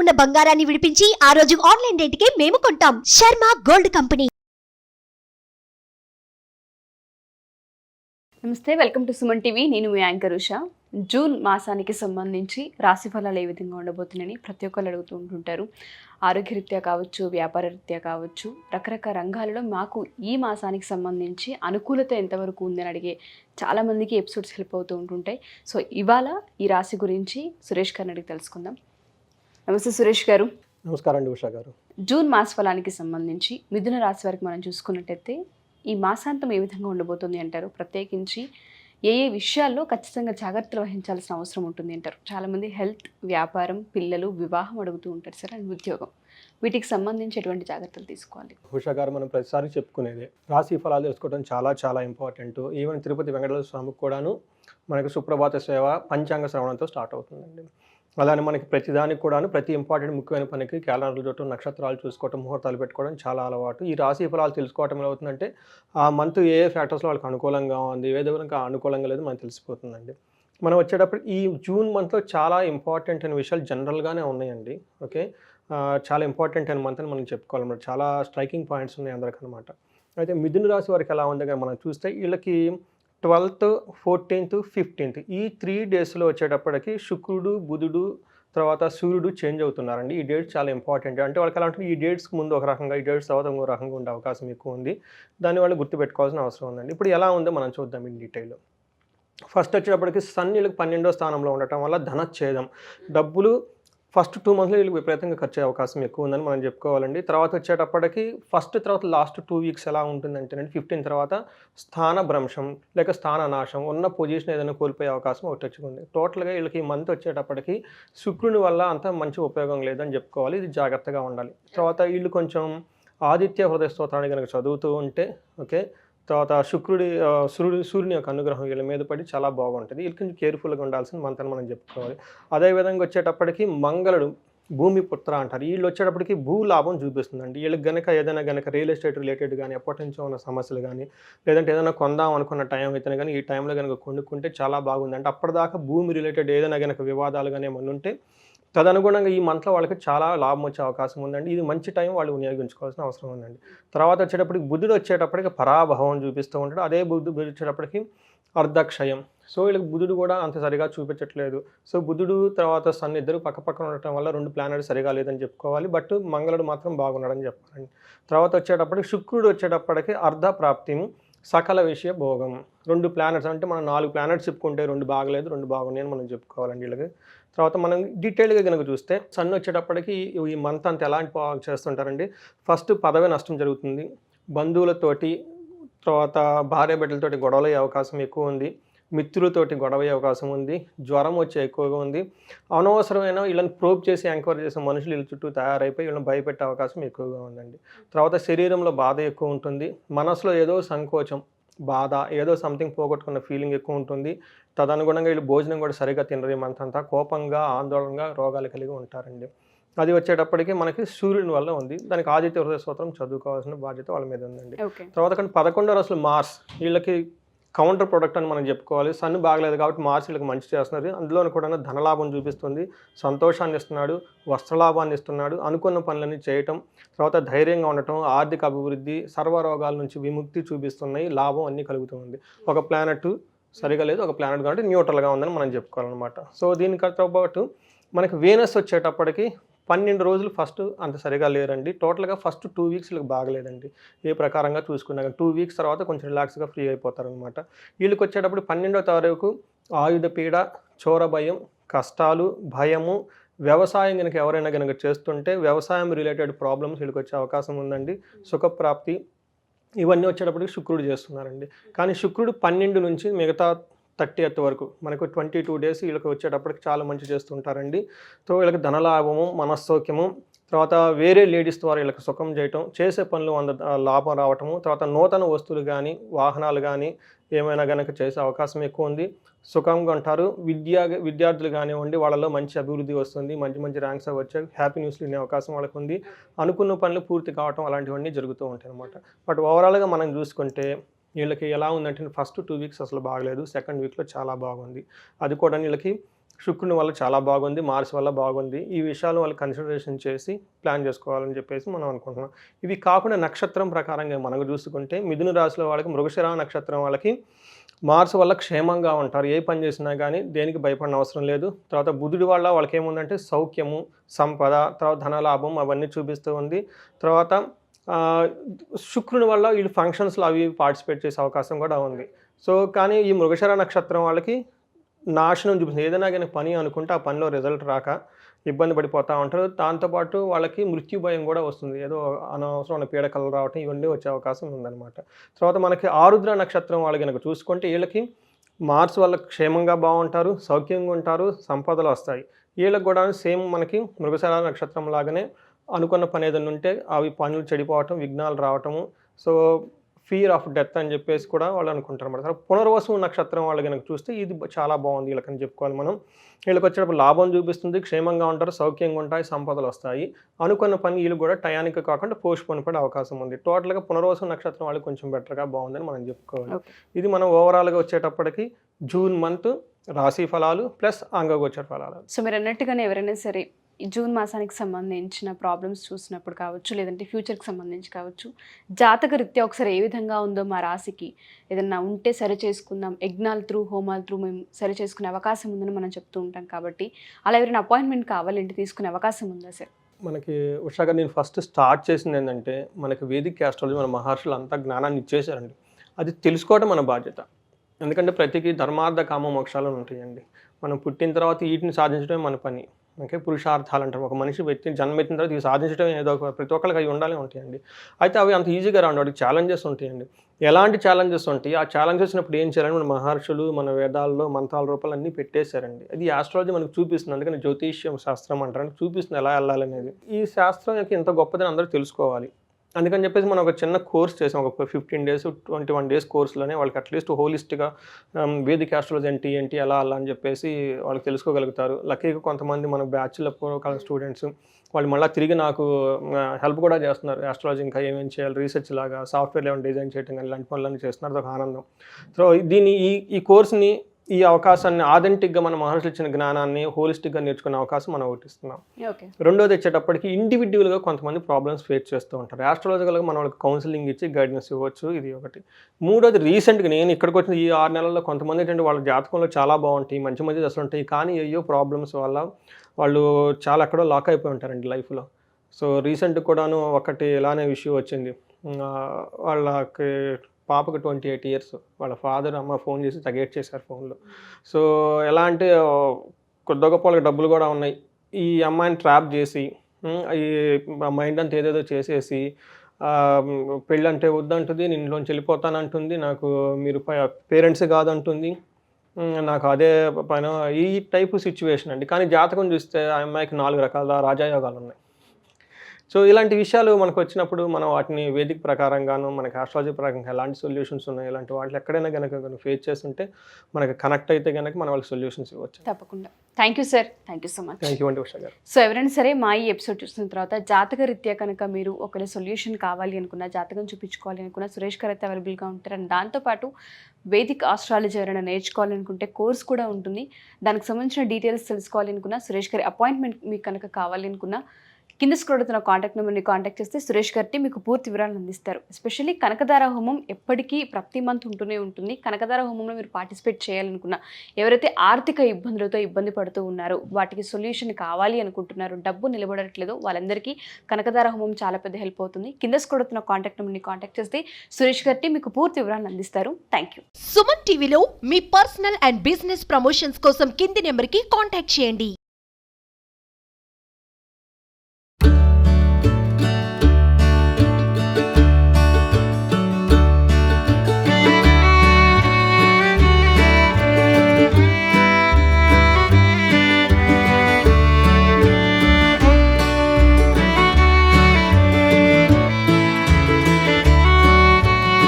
ఉన్న బంగారాన్ని విడిపించి ఆ రోజు ఆన్లైన్ రేటుకే మేము కొంటాం. Sharma gold company. నమస్తే వెల్కమ్ టు సుమన్ టీవీ. నేను మీ యాంకర్ ఉషా. జూన్ మాసానికి సంబంధించి రాశి ఫలాలు ఏ విధంగా ఉండబోతున్నాయని ప్రతి ఒక్కరు అడుగుతూ ఉంటుంటారు. ఆరోగ్యరీత్యా కావచ్చు వ్యాపార రీత్యా కావచ్చు రకరకాల రంగాలలో మాకు ఈ మాసానికి సంబంధించి అనుకూలత ఎంతవరకు ఉందని అడిగే చాలామందికి ఎపిసోడ్స్ హెల్ప్ అవుతూ ఉంటుంటాయి. సో ఇవాళ ఈ రాశి గురించి సురేష్ గారిని అడిగి తెలుసుకుందాం. నమస్తే సురేష్ గారు. నమస్కారం అండి ఉషా గారు. జూన్ మాస ఫలానికి సంబంధించి మిథున రాశి వారికి మనం చూసుకున్నట్టయితే ఈ మాసాంతం ఏ విధంగా ఉండబోతుంది అంటారు? ప్రత్యేకించి ఏ ఏ విషయాల్లో ఖచ్చితంగా జాగ్రత్తలు వహించాల్సిన అవసరం ఉంటుంది అంటారు? చాలామంది హెల్త్ వ్యాపారం పిల్లలు వివాహం అడుగుతూ ఉంటారు సార్ అండ్ ఉద్యోగం. వీటికి సంబంధించి ఎటువంటి జాగ్రత్తలు తీసుకోవాలి? ఉషా గారు మనం ప్రతిసారి చెప్పుకునేది రాశి ఫలాలు తెలుసుకోవడం చాలా చాలా ఇంపార్టెంట్. ఈవెన్ తిరుపతి వెంకటేశ్వర స్వామికి కూడాను మనకి సుప్రభాత సేవ పంచాంగ శ్రవణంతో స్టార్ట్ అవుతుందండి. అలానే మనకి ప్రతిదానికి కూడాను ప్రతి ఇంపార్టెంట్ ముఖ్యమైన పనికి క్యాలెండర్లు చూడటం నక్షత్రాలు చూసుకోవటం ముహూర్తాలు పెట్టుకోవడం చాలా అలవాటు. ఈ రాశి ఫలాలు తెలుసుకోవటం ఎలా అవుతుందంటే ఆ మంత్ ఏ ఏ ఫ్యాక్టర్స్లో వాళ్ళకి అనుకూలంగా ఉంది ఏ విధంగా అనుకూలంగా లేదు మనకు తెలిసిపోతుందండి. మనం వచ్చేటప్పుడు ఈ జూన్ మంత్లో చాలా ఇంపార్టెంట్ అయిన విషయాలు జనరల్గానే ఉన్నాయండి ఓకే? చాలా ఇంపార్టెంట్ అయిన మంత్ అని మనం చెప్పుకోవాలన్నమాట. చాలా స్ట్రైకింగ్ పాయింట్స్ ఉన్నాయి అందరికనమాట అయితే మిథున రాశి వారికి ఎలా ఉంది కానీ మనం చూస్తే వీళ్ళకి ట్వెల్త్ ఫోర్టీన్త్ ఫిఫ్టీన్త్ ఈ త్రీ డేస్లో వచ్చేటప్పటికి శుక్రుడు బుధుడు తర్వాత సూర్యుడు చేంజ్ అవుతున్నారండి. ఈ డేట్స్ చాలా ఇంపార్టెంట్. అంటే వాళ్ళకి ఎలా ఉంటుంది ఈ డేట్స్ ముందు ఒక రకంగా ఈ డేట్స్ తర్వాత ఇంకో రకంగా ఉండే అవకాశం ఎక్కువ ఉంది. దాన్ని వాళ్ళు గుర్తుపెట్టుకోవాల్సిన అవసరం ఉందండి. ఇప్పుడు ఎలా ఉందో మనం చూద్దాం ఇన్ డీటెయిల్. ఫస్ట్ వచ్చేటప్పటికి సన్ వీళ్ళకి పన్నెండో స్థానంలో ఉండటం వల్ల ధనచ్ఛేదం డబ్బులు ఫస్ట్ టూ మంత్స్లో వీళ్ళకి విపరీతంగా ఖర్చు అయ్యే అవకాశం ఎక్కువ ఉందని మనం చెప్పుకోవాలండి. తర్వాత వచ్చేటప్పటికి ఫస్ట్ తర్వాత లాస్ట్ టూ వీక్స్ ఎలా ఉంటుందంటేనండి ఫిఫ్టీన్ తర్వాత స్థాన భ్రంశం లేక స్థాన నాశం ఉన్న పొజిషన్ ఏదైనా కోల్పోయే అవకాశం ఒకటి వచ్చింది టోటల్గా వీళ్ళకి ఈ మంత్ వచ్చేటప్పటికి శుక్రుని వల్ల అంత మంచి ఉపయోగం లేదని చెప్పుకోవాలి. ఇది జాగ్రత్తగా ఉండాలి. తర్వాత వీళ్ళు కొంచెం ఆదిత్య హృదయ స్తోత్రాన్ని కనుక చదువుతూ ఉంటే ఓకే తర్వాత శుక్రుడి సూర్యుడు సూర్యుని యొక్క అనుగ్రహం వీళ్ళ మీద పడి చాలా బాగుంటుంది. వీళ్ళు కొంచెం కేర్ఫుల్గా ఉండాల్సింది మంత్ మనం చెప్పుకోవాలి. అదేవిధంగా వచ్చేటప్పటికి మంగళుడు భూమి పుత్ర అంటారు. వీళ్ళు వచ్చేటప్పటికి భూ లాభం చూపిస్తుందండి. వీళ్ళకి గనక ఏదైనా గనక రియల్ ఎస్టేట్ రిలేటెడ్ కానీ ఎప్పటి నుంచో ఉన్న సమస్యలు కానీ లేదంటే ఏదైనా కొందాం అనుకున్న టైం అయితే కానీ ఈ టైంలో కనుక కొనుక్కుంటే చాలా బాగుంది. అంటే అప్పటిదాకా భూమి రిలేటెడ్ ఏదైనా కనుక వివాదాలు కానీ ఏమన్నా ఉంటే తదనుగుణంగా ఈ మంత్లో వాళ్ళకి చాలా లాభం వచ్చే అవకాశం ఉందండి. ఇది మంచి టైం వాళ్ళు వినియోగించుకోవాల్సిన అవసరం ఉందండి. తర్వాత వచ్చేటప్పటికి బుద్ధుడు వచ్చేటప్పటికి పరాభవం చూపిస్తూ ఉంటాడు. అదే బుద్ధుడు వచ్చేటప్పటికి అర్ధక్షయం. సో వీళ్ళకి బుధుడు కూడా అంత సరిగా చూపించట్లేదు. సో బుధుడు తర్వాత సన్ ఇద్దరు పక్క పక్కన ఉండటం వల్ల రెండు ప్లానెట్ సరిగా లేదని చెప్పుకోవాలి. బట్ మంగళుడు మాత్రం బాగున్నాడని చెప్పాలండి. తర్వాత వచ్చేటప్పటికి శుక్రుడు వచ్చేటప్పటికి అర్ధ ప్రాప్తిని సకల విషయ భోగం. రెండు ప్లానెట్స్ అంటే మనం నాలుగు ప్లానెట్స్ చెప్పుకుంటే రెండు బాగలేదు రెండు బాగున్నాయని మనం చెప్పుకోవాలండి వీళ్ళకి. తర్వాత మనం డీటెయిల్గా కనుక చూస్తే సన్ వచ్చేటప్పటికి ఈ మంత్ అంత ఎలాంటి పా- చేస్తుంటారండి? ఫస్ట్ పదవి నష్టం జరుగుతుంది. బంధువులతోటి తర్వాత భార్య బిడ్డలతోటి గొడవలయ్యే అవకాశం ఎక్కువ ఉంది. మిత్రులతోటి గొడవ అయ్యే అవకాశం ఉంది. జ్వరం వచ్చే ఎక్కువగా ఉంది. అనవసరమైన వీళ్ళని ప్రోబ్ చేసి ఎంక్వైరీ చేసే మనుషులు వీళ్ళ చుట్టూ తయారైపోయి వీళ్ళని భయపెట్టే అవకాశం ఎక్కువగా ఉందండి. తర్వాత శరీరంలో బాధ ఎక్కువ ఉంటుంది. మనసులో ఏదో సంకోచం బాధ ఏదో సంథింగ్ పోగొట్టుకున్న ఫీలింగ్ ఎక్కువ ఉంటుంది. తదనుగుణంగా వీళ్ళు భోజనం కూడా సరిగా తినరు ఈ మంత్ అంతా. కోపంగా ఆందోళనగా రోగాలు కలిగి ఉంటారండి. అది వచ్చేటప్పటికి మనకి సూర్యుని వల్ల ఉంది. దానికి ఆదిత్య హృదయ స్తోత్రం చదువుకోవాల్సిన బాధ్యత వాళ్ళ మీద ఉందండి. తర్వాత కానీ పదకొండో రోజులు మార్స్. వీళ్ళకి కౌంటర్ ప్రొడక్ట్ అని మనం చెప్పుకోవాలి. సన్ బాగలేదు కాబట్టి మార్స్ వీళ్ళకి మంచి చేస్తున్నారు. అందులో కూడా ధనలాభం చూపిస్తుంది. సంతోషాన్ని ఇస్తున్నాడు. వస్త్రలాభాన్ని ఇస్తున్నాడు. అనుకున్న పనులన్నీ చేయటం. తర్వాత ధైర్యంగా ఉండటం. ఆర్థిక అభివృద్ధి సర్వరోగాల నుంచి విముక్తి చూపిస్తున్నాయి. లాభం అన్నీ కలుగుతుంది ఒక ప్లానెట్ సరిగా లేదు ఒక ప్లానెట్ కాబట్టి న్యూట్రల్గా ఉందని మనం చెప్పుకోవాలన్నమాట. సో దీనికతో పాటు మనకి వేనస్ వచ్చేటప్పటికి పన్నెండు రోజులు ఫస్ట్ అంత సరిగా లేరండి. టోటల్గా ఫస్ట్ టూ వీక్స్ వీళ్ళకి బాగలేదండి. ఏ ప్రకారంగా చూసుకున్నా టూ వీక్స్ తర్వాత కొంచెం రిలాక్స్గా ఫ్రీ అయిపోతారనమాట వీళ్ళకి వచ్చేటప్పుడు పన్నెండో తారీఖు ఆయుధ పీడ చోర భయం కష్టాలు భయము వ్యవసాయం కనుక ఎవరైనా కనుక చేస్తుంటే వ్యవసాయం రిలేటెడ్ ప్రాబ్లమ్స్ వీళ్ళకి వచ్చే అవకాశం ఉందండి. సుఖప్రాప్తి ఇవన్నీ వచ్చేటప్పటికి శుక్రుడు చేస్తున్నారండి. కానీ శుక్రుడు పన్నెండు నుంచి మిగతా థర్టీ ఎత్ వరకు మనకు ట్వంటీ టూ డేస్ వీళ్ళకి వచ్చేటప్పటికి చాలా మంచి చేస్తుంటారండి సో వీళ్ళకి ధనలాభము మనస్సౌక్యము తర్వాత వేరే లేడీస్ ద్వారా వీళ్ళకి సుఖం చేయటం చేసే పనులు అంద లాభం రావటము తర్వాత నూతన వస్తువులు కానీ వాహనాలు కానీ ఏమైనా కనుక చేసే అవకాశం ఎక్కువ ఉంది. సుఖంగా ఉంటారు. విద్యా విద్యార్థులు కానివ్వండి వాళ్ళలో మంచి అభివృద్ధి వస్తుంది. మంచి మంచి ర్యాంక్స్ వచ్చే హ్యాపీ న్యూస్లు వినే అవకాశం వాళ్ళకు ఉంది. అనుకున్న పనులు పూర్తి కావటం అలాంటివన్నీ జరుగుతూ ఉంటాయి అనమాట బట్ ఓవరాల్గా మనం చూసుకుంటే వీళ్ళకి ఎలా ఉందంటే ఫస్ట్ టూ వీక్స్ అసలు బాగలేదు. సెకండ్ వీక్లో చాలా బాగుంది. అది కూడా వీళ్ళకి శుక్రుని వల్ల చాలా బాగుంది. మార్స్ వల్ల బాగుంది. ఈ విషయాలు వాళ్ళు కన్సిడరేషన్ చేసి ప్లాన్ చేసుకోవాలని చెప్పేసి మనం అనుకుంటున్నాం. ఇవి కాకుండా నక్షత్రం ప్రకారంగా మనకు చూసుకుంటే మిథున రాశిలో వాళ్ళకి మృగశిరా నక్షత్రం వాళ్ళకి మార్స్ వల్ల క్షేమంగా ఉంటారు. ఏ పని చేసినా కానీ దేనికి భయపడిన అవసరం లేదు. తర్వాత బుధుడి వల్ల వాళ్ళకి ఏముందంటే సౌఖ్యము సంపద తర్వాత ధనలాభం అవన్నీ చూపిస్తూ ఉంది. తర్వాత శుక్రుని వల్ల వీళ్ళు ఫంక్షన్స్లో అవి పార్టిసిపేట్ చేసే అవకాశం కూడా ఉంది. సో కానీ ఈ మృగశర నక్షత్రం వాళ్ళకి నాశనం చూపిస్తుంది. ఏదైనా కానీ పని అనుకుంటే ఆ పనిలో రిజల్ట్ రాక ఇబ్బంది పడిపోతూ ఉంటారు. దాంతోపాటు వాళ్ళకి మృత్యు భయం కూడా వస్తుంది. ఏదో అనవసరమైన పీడకలు రావటం ఇవన్నీ వచ్చే అవకాశం ఉందన్నమాట. తర్వాత మనకి ఆరుద్ర నక్షత్రం వాళ్ళు కనుక చూసుకుంటే వీళ్ళకి మార్స్ వల్ల క్షేమంగా బాగుంటారు సౌఖ్యంగా ఉంటారు సంపదలు వస్తాయి. వీళ్ళకి కూడా సేమ్ మనకి మృగశాల నక్షత్రం లాగానే అనుకున్న పని ఏదైనా ఉంటే అవి పనులు చెడిపోవటం విఘ్నాలు రావటము. సో ఫియర్ ఆఫ్ డెత్ అని చెప్పేసి కూడా వాళ్ళు అనుకుంటారు తర్వాత పునర్వసు నక్షత్రం వాళ్ళు కనుక చూస్తే ఇది చాలా బాగుంది వీళ్ళకని చెప్పుకోవాలి మనం. వీళ్ళకి వచ్చేటప్పుడు లాభం చూపిస్తుంది క్షేమంగా ఉంటారు సౌఖ్యంగా ఉంటాయి సంపదలు వస్తాయి. అనుకున్న పని వీళ్ళు కూడా టయానికి కాకుండా పోస్ట్ పోన్ పడే అవకాశం ఉంది. టోటల్గా పునర్వసు నక్షత్రం వాళ్ళకి కొంచెం బెటర్గా బాగుందని మనం చెప్పుకోవాలి. ఇది మనం ఓవరాల్గా వచ్చేటప్పటికి జూన్ మంత్ రాశి ఫలాలు ప్లస్ అంగగోచర ఫలాలు. సో మీరు అన్నట్టుగానే ఎవరైనా సరే జూన్ మాసానికి సంబంధించిన ప్రాబ్లమ్స్ చూసినప్పుడు కావచ్చు లేదంటే ఫ్యూచర్కి సంబంధించి కావచ్చు జాతక రీత్యా ఒకసారి ఏ విధంగా ఉందో మా రాశికి ఏదన్నా ఉంటే సరి చేసుకుందాం. యజ్ఞాల త్రూ హోమాల త్రూ మేము సరి చేసుకునే అవకాశం ఉందని మనం చెప్తూ ఉంటాం కాబట్టి అలా ఎవరైనా అపాయింట్మెంట్ కావాలంటే తీసుకునే అవకాశం ఉందా సార్? మనకి ఉషాగా నేను ఫస్ట్ స్టార్ట్ చేసింది ఏంటంటే మనకి వేదిక ఆస్ట్రాలజీ మన మహర్షులు అంతా జ్ఞానాన్ని ఇచ్చేసారండి అది తెలుసుకోవడం మన బాధ్యత. ఎందుకంటే ప్రతికి ధర్మార్థ కామ మోక్షాలు ఉంటాయండి. మనం పుట్టిన తర్వాత వీటిని సాధించడమే మన పని. ఓకే? పురుషార్థాలు అంటారు ఒక మనిషి వ్యక్తి జన్మెత్తిన తర్వాత ఇవి సాధించడం ఏదో ఒక ప్రతి ఒక్కరికి అవి ఉండాలి ఉంటాయండి. అయితే అవి అంత ఈజీగా రాండి వాటికి ఛాలెంజెస్ ఉంటాయండి. ఎలాంటి ఛాలెంజెస్ ఉంటాయి ఆ ఛాలెంజెస్ వచ్చినప్పుడు ఏం చేయాలని మన మహర్షులు మన వేదాల్లో మంత్రాల రూపాలు అన్నీ పెట్టేశారండి. అది ఆస్ట్రాలజీ మనకు చూపిస్తుంది. అందుకని జ్యోతిష్యం శాస్త్రం అంటారు. చూపిస్తుంది ఎలా వెళ్ళాలనేది. ఈ శాస్త్రం యొక్క ఇంత గొప్పదని అందరూ తెలుసుకోవాలి. అందుకని చెప్పేసి మనం ఒక చిన్న కోర్స్ చేసాం. ఒక fifteen days twenty one days కోర్సులోనే వాళ్ళకి అట్లీస్ట్ హోలిస్ట్గా um, వేదిక క్యాస్ట్రాలజీ ఏంటి ఏంటి ఎలా అలా అని చెప్పేసి వాళ్ళకి తెలుసుకోగలుగుతారు. లక్కీగా కొంతమంది మన బ్యాచ్లో పూర్వకాల స్టూడెంట్స్ వాళ్ళు మళ్ళీ తిరిగి నాకు హెల్ప్ కూడా చేస్తున్నారు. ఆస్ట్రాలజీ ఇంకా ఏమేమి చేయాలి రీసెర్చ్ లాగా సాఫ్ట్వేర్ ఏమైనా డిజైన్ చేయడం కానీ ఇలాంటి పనులన్నీ చేస్తున్నారు. అదొక ఆనందం. సో దీన్ని ఈ ఈ కోర్స్ని ఈ అవకాశాన్ని ఆథెంటిక్గా మన మహర్షులు ఇచ్చిన జ్ఞానాన్ని హోలిస్టిక్గా నేర్చుకునే అవకాశం మనం ఒకటి ఇస్తున్నాం. రెండోది వచ్చేటప్పటికి ఇండివిజువల్గా కొంతమంది ప్రాబ్లమ్స్ ఫేస్ చేస్తూ ఉంటారు. ఆస్ట్రాలజికల్గా మనం వాళ్ళకి కౌన్సిలింగ్ ఇచ్చి గైడెన్స్ ఇవ్వచ్చు ఇది ఒకటి. మూడోది రీసెంట్గా నేను ఇక్కడికి వచ్చిన ఈ ఆరు నెలల్లో కొంతమంది ఏంటంటే వాళ్ళ జాతకంలో చాలా బాగుంటాయి మంచి మంచి దశలు ఉంటాయి కానీ అయ్యో ప్రాబ్లమ్స్ వల్ల వాళ్ళు చాలా ఎక్కడో లాక్ అయిపోయి ఉంటారండి లైఫ్లో సో రీసెంట్ కూడాను ఒకటి ఇలానే ఇష్యూ వచ్చింది. వాళ్ళకి పాపకు ట్వంటీ ఎయిట్ ఇయర్స్. వాళ్ళ ఫాదర్ అమ్మ ఫోన్ చేసి తగేట్ చేశారు ఫోన్లో. సో ఎలా అంటే కొద్ది గొప్ప డబ్బులు కూడా ఉన్నాయి. ఈ అమ్మాయిని ట్రాప్ చేసి ఈ మైండ్ అంతా ఏదేదో చేసేసి పెళ్ళి అంటే వద్దంటుంది నేను ఇంట్లోంచి వెళ్ళిపోతానంటుంది నాకు మీరు పేరెంట్స్ కాదంటుంది. నాకు అదే పైన ఈ టైపు సిచ్యువేషన్ అండి. కానీ జాతకం చూస్తే ఆ అమ్మాయికి నాలుగు రకాల రాజాయోగాలు ఉన్నాయి. సో ఇలాంటి విషయాలు మనకు వచ్చినప్పుడు మనం వాటిని వేదిక ప్రకారంగాను మనకి ఆస్ట్రాలజీ ప్రకారంగా ఎలాంటి సొల్యూషన్స్ ఉన్నాయి? ఇలాంటి వాటిలో ఎక్కడైనా కనుక ఫేస్ చేస్తుంటే మనకి కనెక్ట్ అయితే కనుక మనం వాళ్ళకి సొల్యూషన్స్ ఇవ్వచ్చు. తప్పకుండా. Thank you sir thank you so much thank you అండి ఉషా గారు. సో ఎవరైనా సరే మా ఈ ఎపిసోడ్ చూసిన తర్వాత జాతక రీత్యా కనుక మీరు ఒకవేళ సొల్యూషన్ కావాలి అనుకున్నా జాతకం చూపించుకోవాలి అనుకున్నా సురేష్ గారు అయితే అవైలబుల్గా ఉంటారు. అండ్ దాంతోపాటు వేదిక్ ఆస్ట్రాలజీ ఎవరైనా నేర్చుకోవాలి అనుకుంటే కోర్స్ కూడా ఉంటుంది. దానికి సంబంధించిన డీటెయిల్స్ తెలుసుకోవాలి అనుకున్నా సురేష్ గారి అపాయింట్మెంట్ మీకు కనుక కావాలి అనుకున్నా కింద స్క్రోడుతున్న కాంటాక్ట్ నెంబర్ని కాంటాక్ట్ చేస్తే సురేష్ గారిని మీకు పూర్తి వివరాలు అందిస్తారు. ఎస్పెషల్లీ కనకదార హోమం ఎప్పటికీ ప్రతి మంత్ ఉంటూనే ఉంటుంది. కనకదార హోమంలో మీరు పార్టిసిపేట్ చేయాలనుకున్న ఎవరైతే ఆర్థిక ఇబ్బందులతో ఇబ్బంది పడుతూ ఉన్నారో వాటికి సొల్యూషన్ కావాలి అనుకుంటున్నారు డబ్బు నిలబడట్లేదు వాళ్ళందరికీ కనకదార హోమం చాలా పెద్ద హెల్ప్ అవుతుంది. కింద స్క్రోడుతున్న కాంటాక్ట్ నెంబర్ని కాంటాక్ట్ చేస్తే సురేష్ గారిని మీకు పూర్తి వివరాలు అందిస్తారు. థ్యాంక్ యూ సుమన్ టీవీలో మీ పర్సనల్ అండ్ బిజినెస్ ప్రమోషన్స్ కోసం కింది నెంబర్కి కాంటాక్ట్ చేయండి.